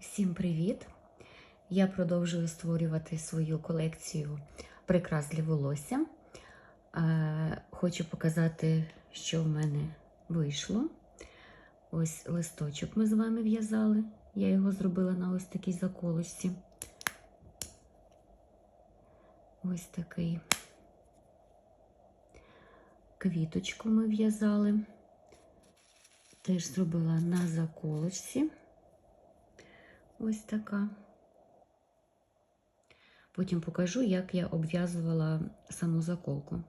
Всім привіт! Я продовжую створювати свою колекцію прикрас для волосся. Е, Хочу показати, що в мене вийшло. Ось листочок ми з вами в'язали. Я його зробила на ось такій заколочці. Ось такий квіточку ми в'язали. Теж зробила на заколочці. Ось така. Потім покажу, як я обв'язувала саму заколку.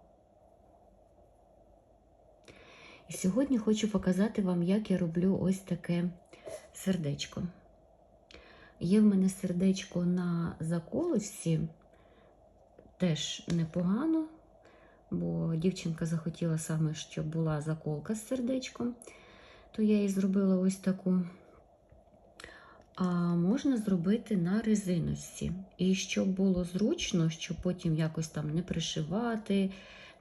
І сьогодні хочу показати вам, як я роблю ось таке сердечко. Є в мене сердечко на заколочці, теж непогано, бо дівчинка захотіла саме, щоб була заколка з сердечком, то я їй зробила ось таку. Можна зробити на резиночці. І щоб було зручно, щоб потім якось там не пришивати,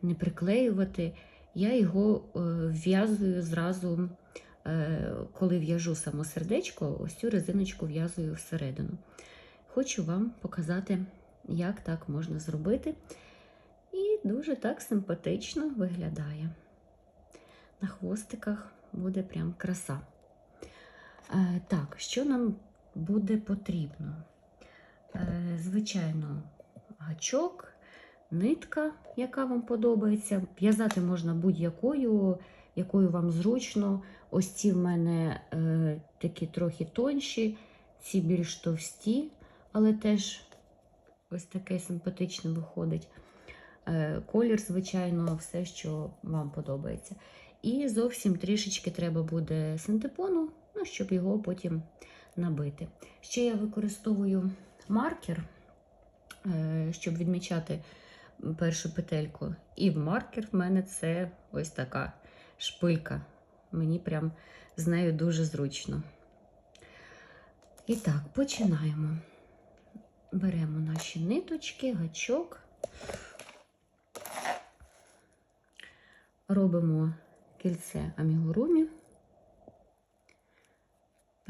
не приклеювати, я його е, в'язую зразу, е, коли в'яжу само сердечко, ось цю резиночку в'язую всередину. Хочу вам показати, як так можна зробити. І дуже так симпатично виглядає. На хвостиках буде прям краса. Е, Так, що нам буде потрібно? Е, Звичайно, гачок, нитка, яка вам подобається. В'язати можна будь-якою, якою вам зручно. Ось ці в мене е, такі трохи тонші, ці більш товсті, але теж ось таке симпатичне виходить. Е, Колір, звичайно, все, що вам подобається. І зовсім трішечки треба буде синтепону, ну, щоб його потім набити. Ще я використовую маркер, е, щоб відмічати першу петельку. І в маркер в мене це ось така шпилька. Мені прям з нею дуже зручно. І так, починаємо. Беремо наші ниточки, гачок, робимо кільце амігурумі,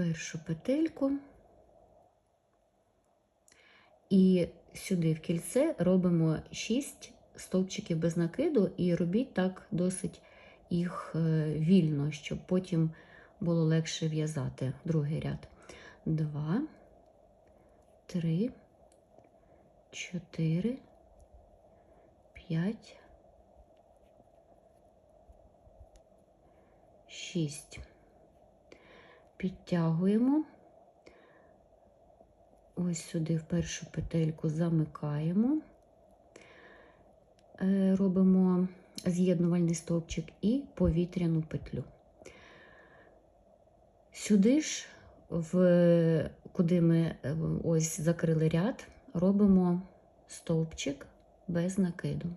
першу петельку, і сюди в кільце робимо 6 стовпчиків без накиду, і робіть так досить їх е, вільно, щоб потім було легше в'язати другий ряд. Два, три, чотири, п'ять. 6. Підтягуємо. Ось сюди в першу петельку замикаємо, Е, робимо з'єднувальний стовпчик і повітряну петлю. Сюди ж, в, куди ми е, ось закрили ряд, робимо стовпчик без накиду.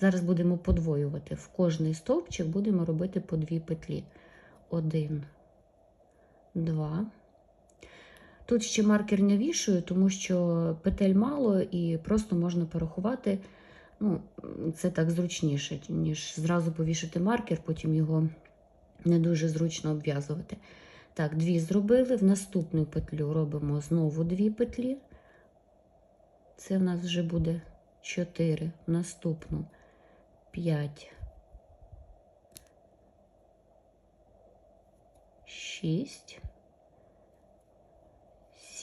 Зараз будемо подвоювати. В кожний стовпчик будемо робити по дві петлі. Один, два. Тут ще маркер не вішаю, тому що петель мало і просто можна порахувати. Ну, Це так зручніше, ніж зразу повішати маркер, потім його не дуже зручно обв'язувати. Так, дві зробили. В наступну петлю робимо знову дві петлі. Це в нас вже буде 4. В наступну 5, 6,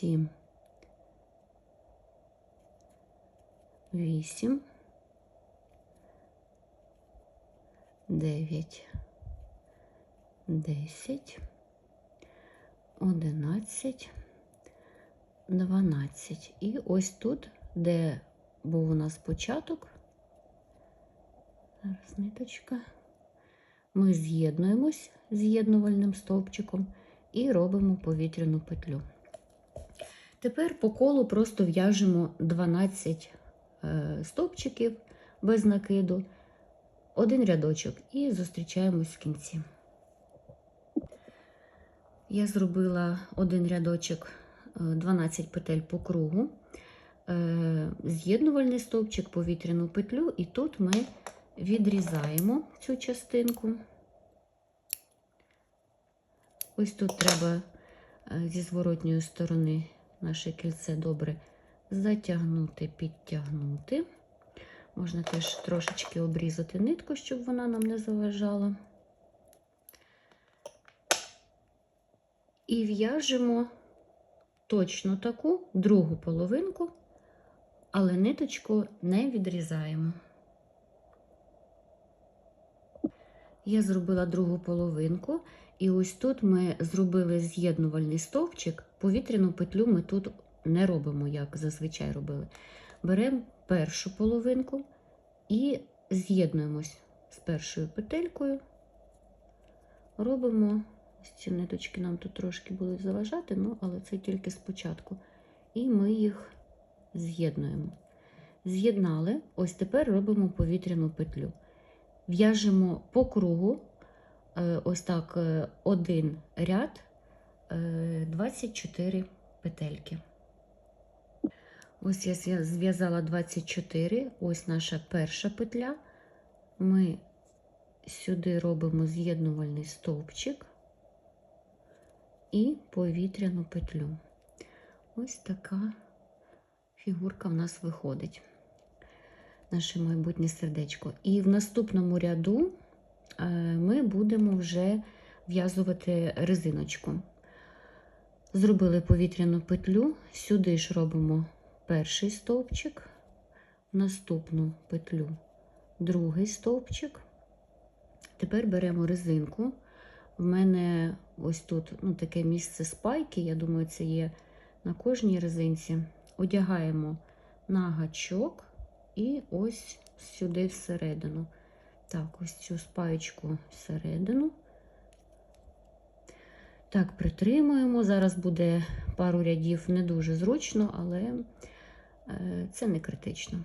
7, 8, 9, 10, 11, 12. І ось тут, де був у нас початок, Зараз ниточка. Ми з'єднуємось з'єднувальним стовпчиком і робимо повітряну петлю. Тепер по колу просто в'яжемо 12 е, стовпчиків без накиду, один рядочок і зустрічаємось в кінці. Я зробила один рядочок 12 петель по кругу, е, з'єднувальний стовпчик, повітряну петлю, і тут ми відрізаємо цю частинку. Ось тут треба е, зі зворотньої сторони наше кільце добре затягнути, підтягнути. Можна теж трошечки обрізати нитку, щоб вона нам не заважала. І в'яжемо точно таку другу половинку, але ниточку не відрізаємо. Я зробила другу половинку, і ось тут ми зробили з'єднувальний стовпчик. Повітряну петлю ми тут не робимо, як зазвичай робили. Беремо першу половинку і з'єднуємось з першою петелькою. Робимо ці ниточки нам тут трошки будуть заважати, ну, але це тільки спочатку. І ми їх з'єднуємо. З'єднали, ось тепер робимо повітряну петлю. В'яжемо по кругу, е, ось так, е, один ряд, 24 петельки. Ось я зв'язала 24, ось наша перша петля. Ми сюди робимо з'єднувальний стовпчик і повітряну петлю. Ось така фігурка в нас виходить. Наше майбутнє сердечко. І в наступному ряду е, ми будемо вже в'язувати резиночку. Зробили повітряну петлю, сюди ж робимо перший стовпчик, наступну петлю другий стовпчик. Тепер беремо резинку. В мене ось тут ну, таке місце спайки, я думаю, це є на кожній резинці. Одягаємо на гачок і ось сюди всередину. Так, ось цю спаєчку всередину. Так, притримуємо. Зараз буде пару рядів не дуже зручно, але е, це не критично.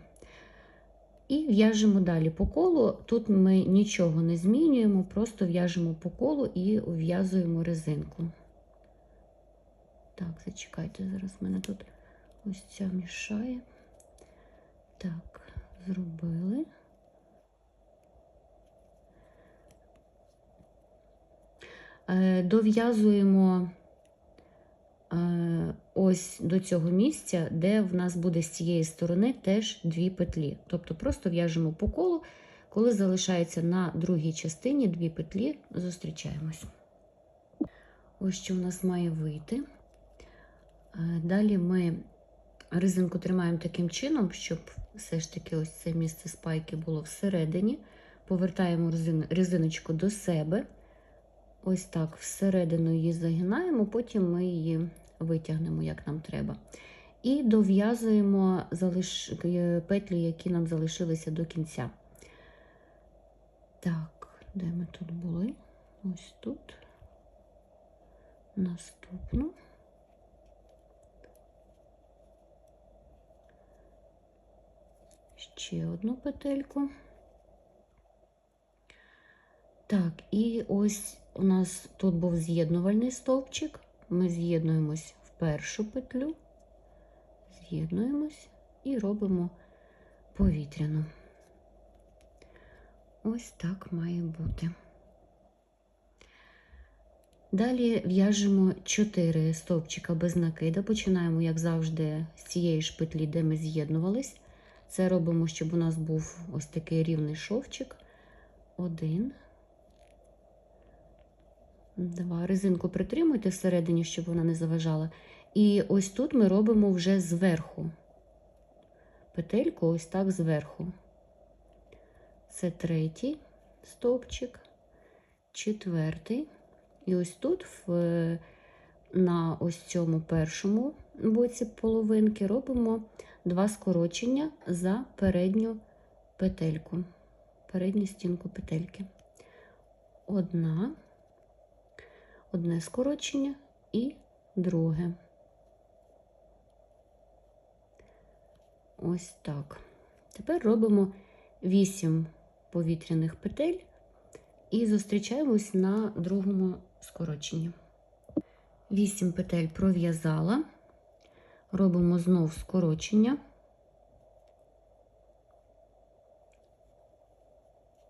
І в'яжемо далі по колу. Тут ми нічого не змінюємо, просто в'яжемо по колу і в'язуємо резинку. Так, зачекайте, зараз в мене тут ось ця мішає. Так, зробили. Е, Дов'язуємо е, ось до цього місця, де в нас буде з цієї сторони теж дві петлі. Тобто просто в'яжемо по колу, коли залишається на другій частині дві петлі, зустрічаємось. Ось що у нас має вийти. Е, Далі ми резинку тримаємо таким чином, щоб все ж таки ось це місце спайки було всередині. Повертаємо резин- резиночку до себе. Ось так всередину її загинаємо, потім ми її витягнемо, як нам треба. І дов'язуємо залиш... е, петлі, які нам залишилися до кінця. Так, де ми тут були? Ось тут. Наступну. Ще одну петельку. Так, і ось у нас тут був з'єднувальний стовпчик. Ми з'єднуємось в першу петлю, з'єднуємось і робимо повітряну. Ось так має бути. Далі в'яжемо 4 стовпчика без накида. Починаємо, як завжди, з цієї ж петлі, де ми з'єднувались. Це робимо, щоб у нас був ось такий рівний шовчик. Один. Два. Резинку притримуйте всередині, щоб вона не заважала. І ось тут ми робимо вже зверху. Петельку ось так зверху. Це третій стовпчик, четвертий. І ось тут в, на ось цьому першому боці половинки робимо два скорочення за передню петельку, передню стінку петельки. Одна, одне скорочення і друге. Ось так. Тепер робимо 8 повітряних петель і зустрічаємось на другому скороченні. 8 петель пров'язала, робимо знов скорочення.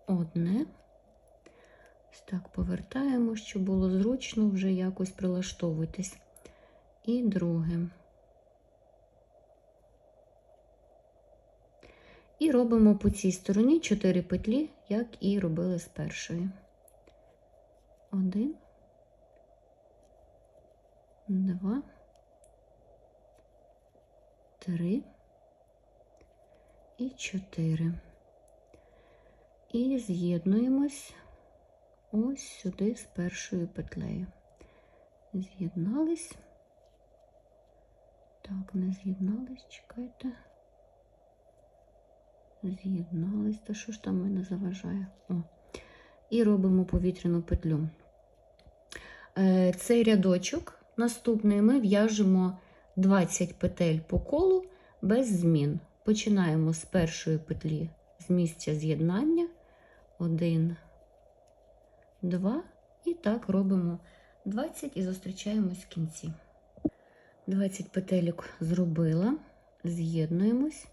Одне. Так повертаємо, щоб було зручно, вже якось прилаштовуйтесь. і друге. І робимо по цій стороні 4 петлі, як і робили з першої. Один, два, три і чотири. І з'єднуємось ось сюди з першою петлею. З'єднались. Так, не з'єднались, чекайте. З'єднались. Та що ж там мене заважає? О. І робимо повітряну петлю. Е, Цей рядочок наступний ми в'яжемо 20 петель по колу без змін. Починаємо з першої петлі з місця з'єднання. Один, два. І так робимо 20 і зустрічаємось в кінці. 20 петелек зробила, з'єднуємось,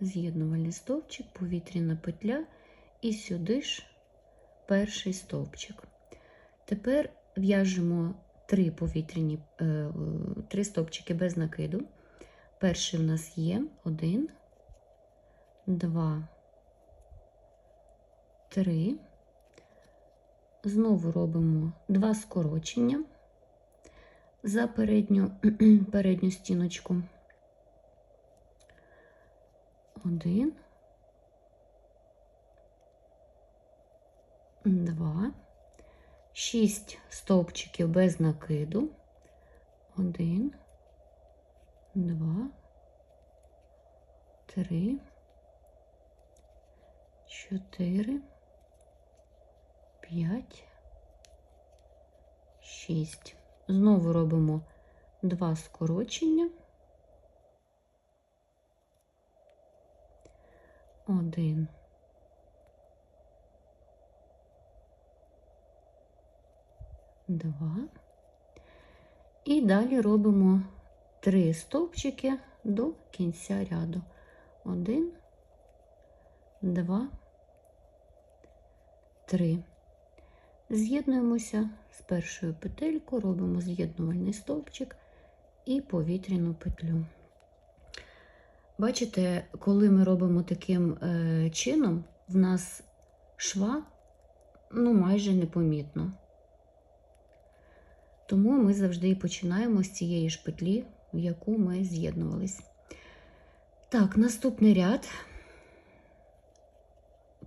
з'єднувальний стовпчик, повітряна петля, і сюди ж перший стовпчик. Тепер в'яжемо три повітряні, е, три стовпчики без накиду. Перший в нас є один, два, три. Знову робимо два скорочення за передню, передню стіночку. Один, два, шість стовпчиків без накиду. Один, два, три, чотири, п'ять, шість. Знову робимо два скорочення. Один. Два. І далі робимо три стовпчики до кінця ряду. Один, два, три. З'єднуємося з першою петелькою, робимо з'єднувальний стовпчик і повітряну петлю. Бачите, коли ми робимо таким е, чином, в нас шва ну, майже непомітно. Тому ми завжди і починаємо з цієї ж петлі, в яку ми з'єднувались. Так, наступний ряд.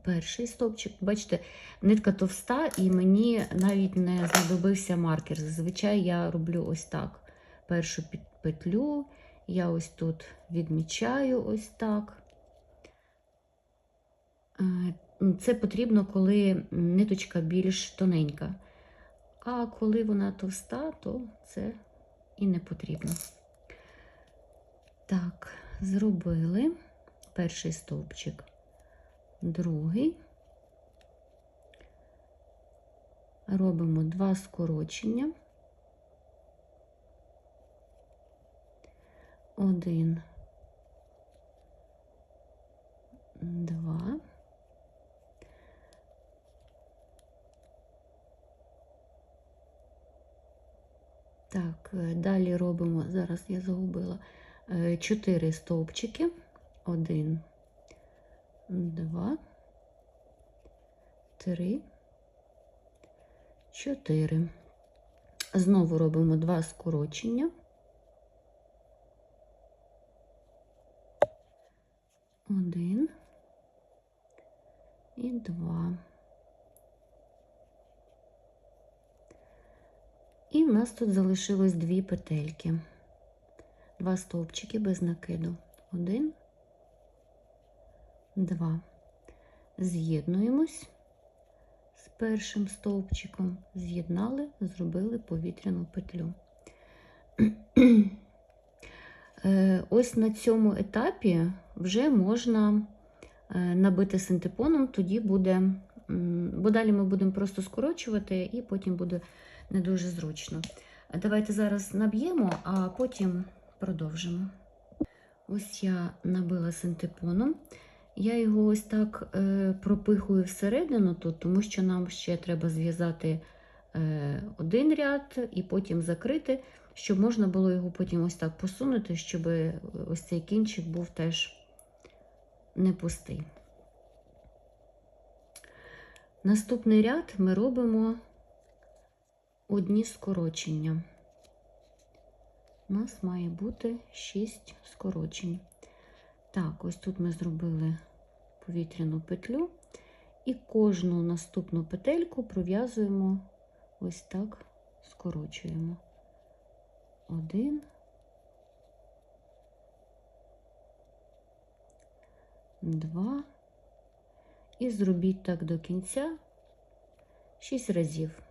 Перший стовпчик. Бачите, нитка товста, і мені навіть не знадобився маркер. Зазвичай я роблю ось так. Першу петлю, я ось тут відмічаю ось так. Це потрібно, коли ниточка більш тоненька. А коли вона товста, то це і не потрібно. Так, зробили перший стовпчик, другий. Робимо два скорочення. Один, два. Так, е, далі робимо, зараз я загубила, 4 стовпчики. Один, два, три, чотири. Знову робимо два скорочення. Один і два. І в нас тут залишилось дві петельки, два стовпчики без накиду. Один, два. З'єднуємось з першим стовпчиком, з'єднали, зробили повітряну петлю. Е, ось на цьому етапі вже можна е, набити синтепоном, тоді буде, бо далі ми будемо просто скорочувати, і потім буде не дуже зручно. Давайте зараз наб'ємо, а потім продовжимо. Ось я набила синтепоном. Я його ось так е, пропихую всередину тут, тому що нам ще треба зв'язати е, один ряд і потім закрити. щоб можна було його потім ось так посунути, щоб ось цей кінчик був теж не пустий. Наступний ряд ми робимо одні скорочення. У нас має бути 6 скорочень. Так, ось тут ми зробили повітряну петлю і кожну наступну петельку пров'язуємо ось так, скорочуємо. Один, два. І зробіть так до кінця 6 разів.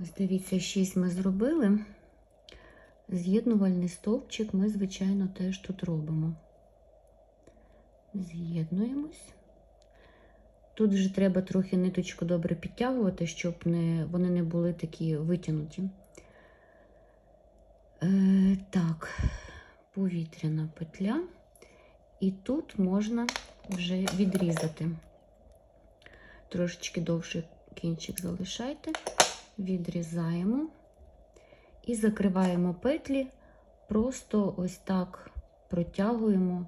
Ось дивіться, 6 ми зробили. З'єднувальний стовпчик ми, звичайно, теж тут робимо. З'єднуємось. Тут вже треба трохи ниточку добре підтягувати, щоб не, вони не були такі витягнуті. Е, так, повітряна петля. І тут можна вже відрізати. Трошечки довший кінчик залишайте, відрізаємо і закриваємо петлі, просто ось так протягуємо.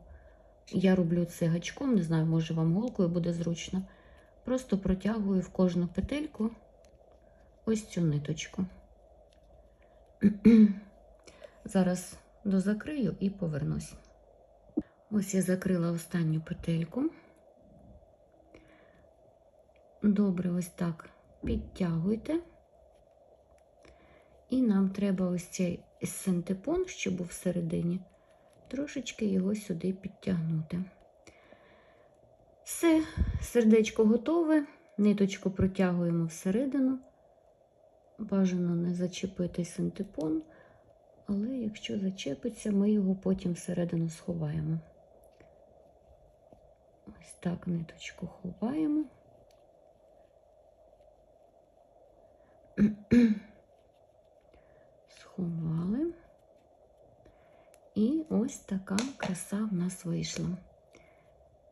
Я роблю це гачком, не знаю, може вам голкою буде зручно. Просто протягую в кожну петельку ось цю ниточку. Зараз дозакрию і повернусь. Ось я закрила останню петельку. Добре, ось так підтягуйте. І нам треба ось цей синтепон, що був всередині, трошечки його сюди підтягнути. Все, сердечко готове, ниточку протягуємо всередину. Бажано не зачепити синтепон, але якщо зачепиться, ми його потім всередину сховаємо. Ось так ниточку ховаємо. Сховали. І ось така краса в нас вийшла.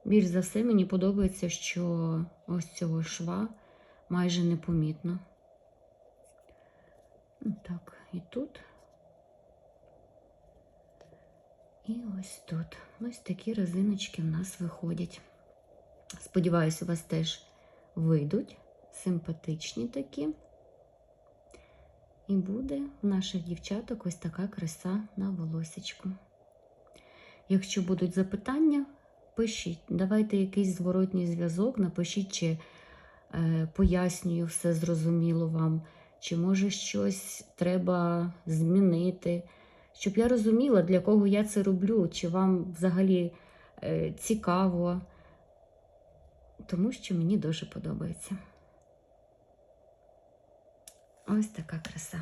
Більш за все, мені подобається, що ось цього шва майже непомітно. Так, і тут. І ось тут. Ось такі резиночки в нас виходять. Сподіваюсь, у вас теж вийдуть симпатичні такі. І буде в наших дівчаток ось така краса на волосечку. Якщо будуть запитання, пишіть, давайте якийсь зворотній зв'язок, напишіть, чи е, пояснюю все зрозуміло вам, чи може щось треба змінити щоб я розуміла, для кого я це роблю, чи вам взагалі е, цікаво, тому що мені дуже подобається. Ось така краса.